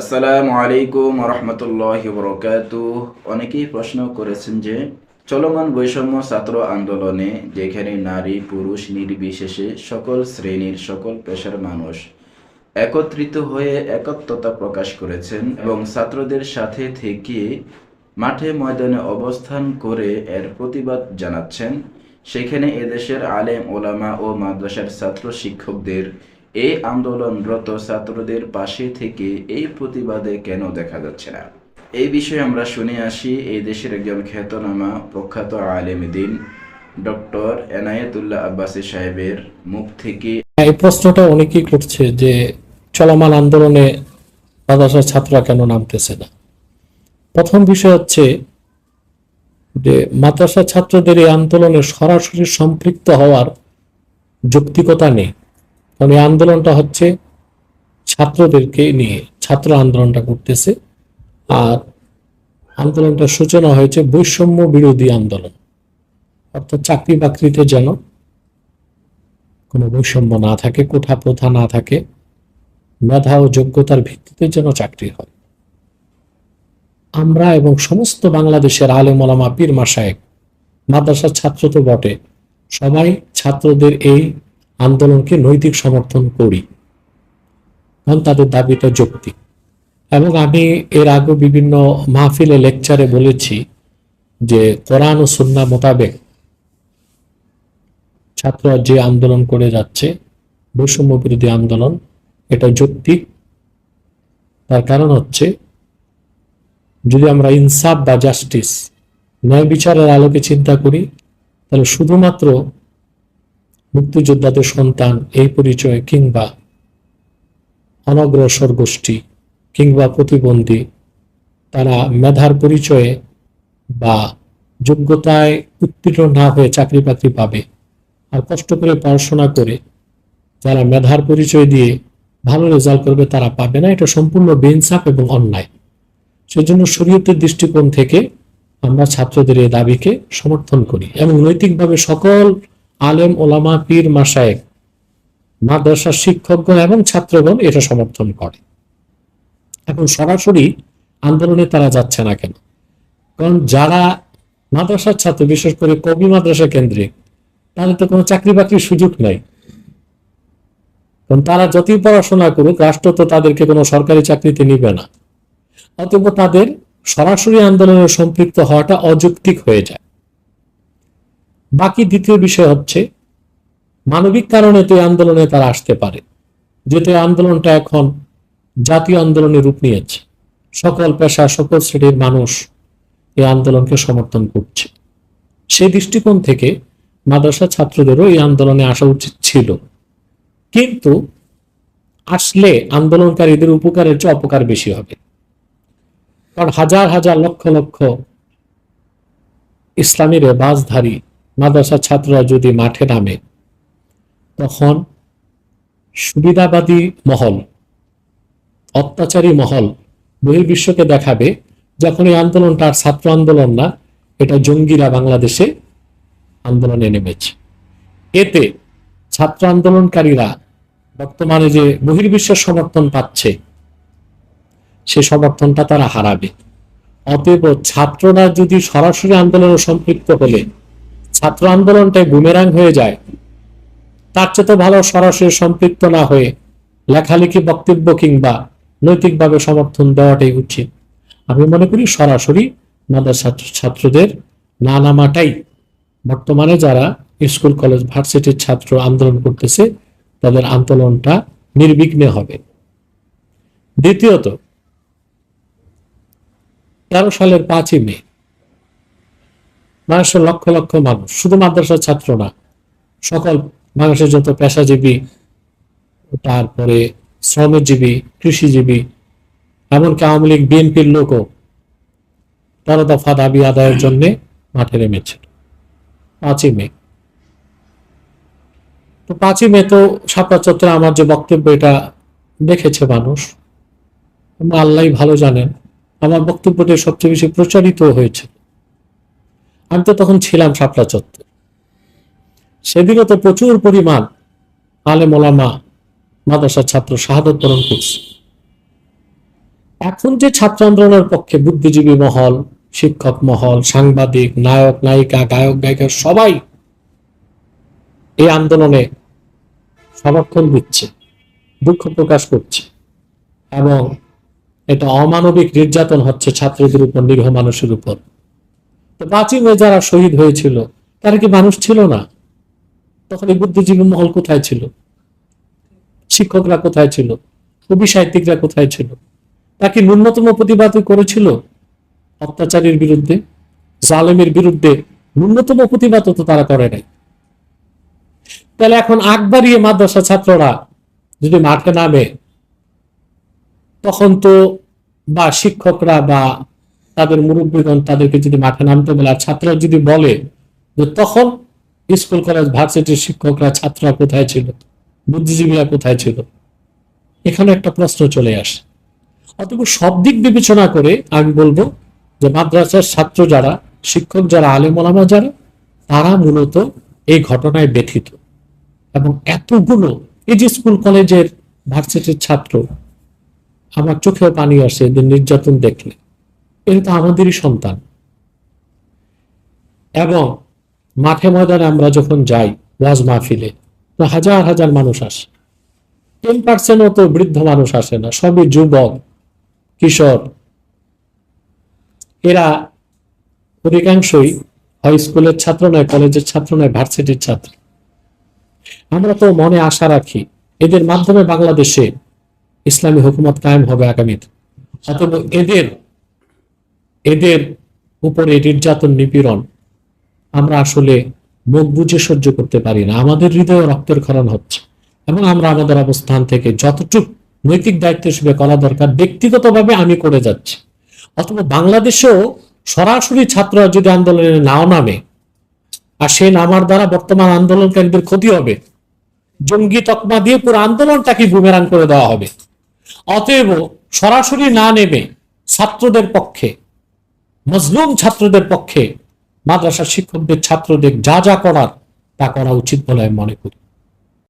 আসসালামু আলাইকুম রহমতুল্লাহ বরকাত অনেকেই প্রশ্ন করেছেন যে, চলমান বৈষম্য ছাত্র আন্দোলনে যেখানে নারী, পুরুষ নির্বিশেষে সকল শ্রেণির সকল পেশার মানুষ একত্রিত হয়ে একত্রতা প্রকাশ করেছেন এবং ছাত্রদের সাথে থেকে মাঠে ময়দানে অবস্থান করে এর প্রতিবাদ জানাচ্ছেন, সেখানে এদেশের আলেম, ওলামা ও মাদ্রাসার ছাত্র শিক্ষকদের এই আন্দোলনরত ছাত্রদের পাশে থেকে এই প্রতিবাদে কেন দেখা যাচ্ছে না? এই বিষয়ে আমরা শুনে আসি এই দেশের একজন খ্যাতনামা প্রখ্যাত আলেম দিন, ডক্টর এনায়েতুল্লাহ আব্বাসী সাহেবের মুখ থেকে। এই প্রশ্নটা অনেকেই করছে যে চলমান আন্দোলনে মাদ্রাসার ছাত্ররা কেন নামতেছে না? প্রথম বিষয় হচ্ছে যে মাদ্রাসা ছাত্রদের এই আন্দোলনে সরাসরি সম্পৃক্ত হওয়ার যৌক্তিকতা নেই। কারণ এই আন্দোলনটা হচ্ছে ছাত্রদেরকে নিয়ে, ছাত্র আন্দোলনটা করতেছে। আর আন্দোলনটার সূচনা হয়েছে বৈষম্য বিরোধী আন্দোলন। অর্থাৎ চাকরি বাকরিতে যেন কোনো বৈষম্য না থাকে, কোঠা প্রথা না থাকে, মেধা ও যোগ্যতার ভিত্তিতে যেন চাকরি হয়। আমরা এবং সমস্ত বাংলাদেশের আলেম ওলামা পীর মাসায়েক মাদ্রাসার ছাত্র তো বটে। সবাই ছাত্রদের এই আন্দোলনকে নৈতিক সমর্থন করি। কারণ তাদের দাবিটা যৌক্তিক। এবং আমি এর আগে বিভিন্ন মাহফিলে, লেকচারে বলেছি যে কোরআন ও সুন্না মোতাবেক ছাত্ররা যে আন্দোলন করে যাচ্ছে, বৈষম্য বিরোধী আন্দোলন, এটা যৌক্তিক। তার কারণ হচ্ছে, যদি আমরা ইনসাফ বা জাস্টিস, ন্যায় বিচারের আলোকে চিন্তা করি, তাহলে শুধুমাত্র মুক্তিযোদ্ধাদের সন্তান, এই পরিচয় কিংবা অনগ্রসর গোষ্ঠী কিংবা প্রতিবন্ধী, তারা মেধার পরিচয়ে বা যোগ্যতায় উত্তীর্ণ না হয়ে চাকরি বাকরি পাবে। আর কষ্ট করে পড়াশোনা করে যারা মেধার পরিচয় দিয়ে ভালো রেজাল্ট করবে তারা পাবে না। এটা সম্পূর্ণ বেইনসাফ এবং অন্যায়। সেজন্য শরীয়তের দৃষ্টিকোণ থেকে আমরা ছাত্রদের এই দাবিকে সমর্থন করি এবং নৈতিকভাবে সকল আলেম, ওলামা, পীর মাসায়েক মাদ্রাসার শিক্ষকগণ এবং ছাত্রগণ এটা সমর্থন করে। এখন সরাসরি আন্দোলনে তারা যাচ্ছে না কেন? কারণ যারা মাদ্রাসার ছাত্র, বিশেষ করে কবি মাদ্রাসা কেন্দ্রিক তাদের তো কোনো চাকরি বাকরির সুযোগ নাই। কারণ তারা যতই পড়াশোনা করুক, রাষ্ট্র তো তাদেরকে কোনো সরকারি চাকরিতে নিবে না। অতএব তাদের সরাসরি আন্দোলনে সম্পৃক্ত হওয়াটা অযৌক্তিক হয়ে যায়। বাকি দ্বিতীয় বিষয় হচ্ছে, মানবিক কারণে তো আন্দোলনে তারা আসতে পারে। যেহেতু আন্দোলনটা এখন জাতীয় আন্দোলনের রূপ নিয়েছে। সকল পেশা, সকল শ্রেণির মানুষ এই আন্দোলনকে সমর্থন করছে। সেই দৃষ্টিকোণ থেকে মাদ্রাসা ছাত্রদেরও এই আন্দোলনে আসা উচিত ছিল। কিন্তু আসলে আন্দোলনকারীদের উপকারের চেয়ে অপকার বেশি হবে। কারণ হাজার হাজার লক্ষ লক্ষ ইসলামী রেবাজধারী মাদ্রাসা ছাত্ররা যদি মাঠে নামে, তখন সুবিধাবাদী মহল, অত্যাচারী মহল বহির্বিশ্বকে দেখাবে যখন এই আন্দোলনটা আর ছাত্র আন্দোলন না, এটা জঙ্গিরা বাংলাদেশে আন্দোলনে নেমেছে। এতে ছাত্র আন্দোলনকারীরা বর্তমানে যে বহির্বিশ্বের সমর্থন পাচ্ছে, সে সমর্থনটা তারা হারাবে। অতএব ছাত্ররা যদি সরাসরি আন্দোলনে সম্পৃক্ত হলে ছাত্র আন্দোলনটাই বুমেরাং হয়ে যায়। তার চেয়ে তো ভালো সরাসরি সম্পৃক্ত না হয়ে লেখালেখি, বক্তব্য কিংবা নৈতিকভাবে সমর্থন দেওয়াটাই উচিত। আমি মনে করি সরাসরি মাদ্রাসা ছাত্রদের না নামাটাই। বর্তমানে যারা স্কুল, কলেজ, ভার্সিটির ছাত্র আন্দোলন করতেছে, তাদের আন্দোলনটা নির্বিঘ্নে হবে। দ্বিতীয়ত, তেরো সালের পাঁচই মে মানুষের লক্ষ লক্ষ মানুষ। শুধু মাদ্রাসার ছাত্র না, সকল মানুষের যত পেশাজীবী, তারপরে শ্রমজীবী, কৃষিজীবী, এমনকি আওয়ামী লীগ, বিএনপির লোকও তেরো দফা দাবি আদায়ের জন্য মাঠে নেমেছে পাঁচই মে। তো পাঁচই মে তো সাপড়া চত্বরে আমার যে বক্তব্য, এটা দেখেছে মানুষ। আল্লাহ ভালো জানেন। আমার বক্তব্যটি সবচেয়ে বেশি প্রচারিত হয়েছে। আমি তো তখন ছিলাম শাপলা চত্বর। সেদিনও তো প্রচুর পরিমাণ আলে মোলামা মাদ্রাসার ছাত্র শাহাদত বরণ করছে। এখন যে ছাত্র আন্দোলনের পক্ষে বুদ্ধিজীবী মহল, শিক্ষক মহল, সাংবাদিক, নায়ক, নায়িকা, গায়ক, গায়িকা সবাই এই আন্দোলনে সমর্থন দিচ্ছে, দুঃখ প্রকাশ করছে এবং এটা অমানবিক নির্যাতন হচ্ছে ছাত্রদের উপর, নিরীহ মানুষের উপর। তো যারা শহীদ হয়েছিল, তারা কি মানুষ ছিল না? তখন এই বুদ্ধিজীবী মহল কোথায় ছিল? শিক্ষকরা কোথায় ছিল? কবি সাহিত্যিকরা কোথায় ছিল? তাকে ন্যূনতম প্রতিবাদ করেছিল? অত্যাচারীর বিরুদ্ধে, জালেমের বিরুদ্ধে ন্যূনতম প্রতিবাদ তো তারা করে নাই। তাহলে এখন আগ বাড়িয়ে মাদ্রাসা ছাত্ররা যদি মাঠে নামে, তখন তো বা শিক্ষকরা বা তাদের মুরব্বীগণ তাদেরকে যদি মাঠে নামতে, বলে, আর ছাত্ররা যদি বলে যে তখন স্কুল, কলেজ, ভার্সিটির শিক্ষকরা, ছাত্ররা কোথায় ছিল, বুদ্ধিজীবীরা কোথায় ছিল? এখানে একটা প্রশ্ন চলে আসে। অতএব সব দিক বিবেচনা করে আমি বলব যে মাদ্রাসার ছাত্র যারা, শিক্ষক যারা আলেম ওলামা যারা, তারা মূলত এই ঘটনায় ব্যথিত। এবং এতগুলো এই যে স্কুল, কলেজের, ভার্সিটির ছাত্র, আমার চোখেও পানি আসে, এদের নির্যাতন দেখলে। এটা তো আমাদেরই সন্তান। এবং মাঠে ময়দানে আমরা যখন যাই ওয়াজ মাহফিলে হাজার হাজার মানুষ আসে। টেন পার্সেন্টও তো বৃদ্ধ মানুষ আসে না, সবই যুবক, কিশোর। এরা অধিকাংশই হয় স্কুলের ছাত্র নয় কলেজের ছাত্র নয় ভার্সিটির ছাত্র। আমরা তো মনে আশা রাখি, এদের মাধ্যমে বাংলাদেশে ইসলামী হুকুমত কায়েম হবে আগামীতে। এদের এদের উপরে নির্যাতন নিপীড়ন। আমরা আসলে মুখ বুঝে সহ্য করতে পারি না। আমাদের হৃদয়ে রক্তের ক্ষরণ হচ্ছে এবং আমরা আমাদের অবস্থান থেকে যতটুকু নৈতিক দায়িত্ব হিসেবে করা দরকার, ব্যক্তিগতভাবে আমি করে যাচ্ছি। অথবা বাংলাদেশেও সরাসরি ছাত্ররা যদি আন্দোলনে নাও নামে আর সে নামার দ্বারা বর্তমান আন্দোলনকারীদের ক্ষতি হবে, জঙ্গি তকমা দিয়ে পুরো আন্দোলনটাকে বুমেরাং করে দেওয়া হবে। অতএব সরাসরি না নেমে ছাত্রদের পক্ষে মজলুম ছাত্রদের পক্ষে মাদ্রাসার শিক্ষকদের, ছাত্রদের যা যা করার তা করা উচিত বলে আমি মনে করি।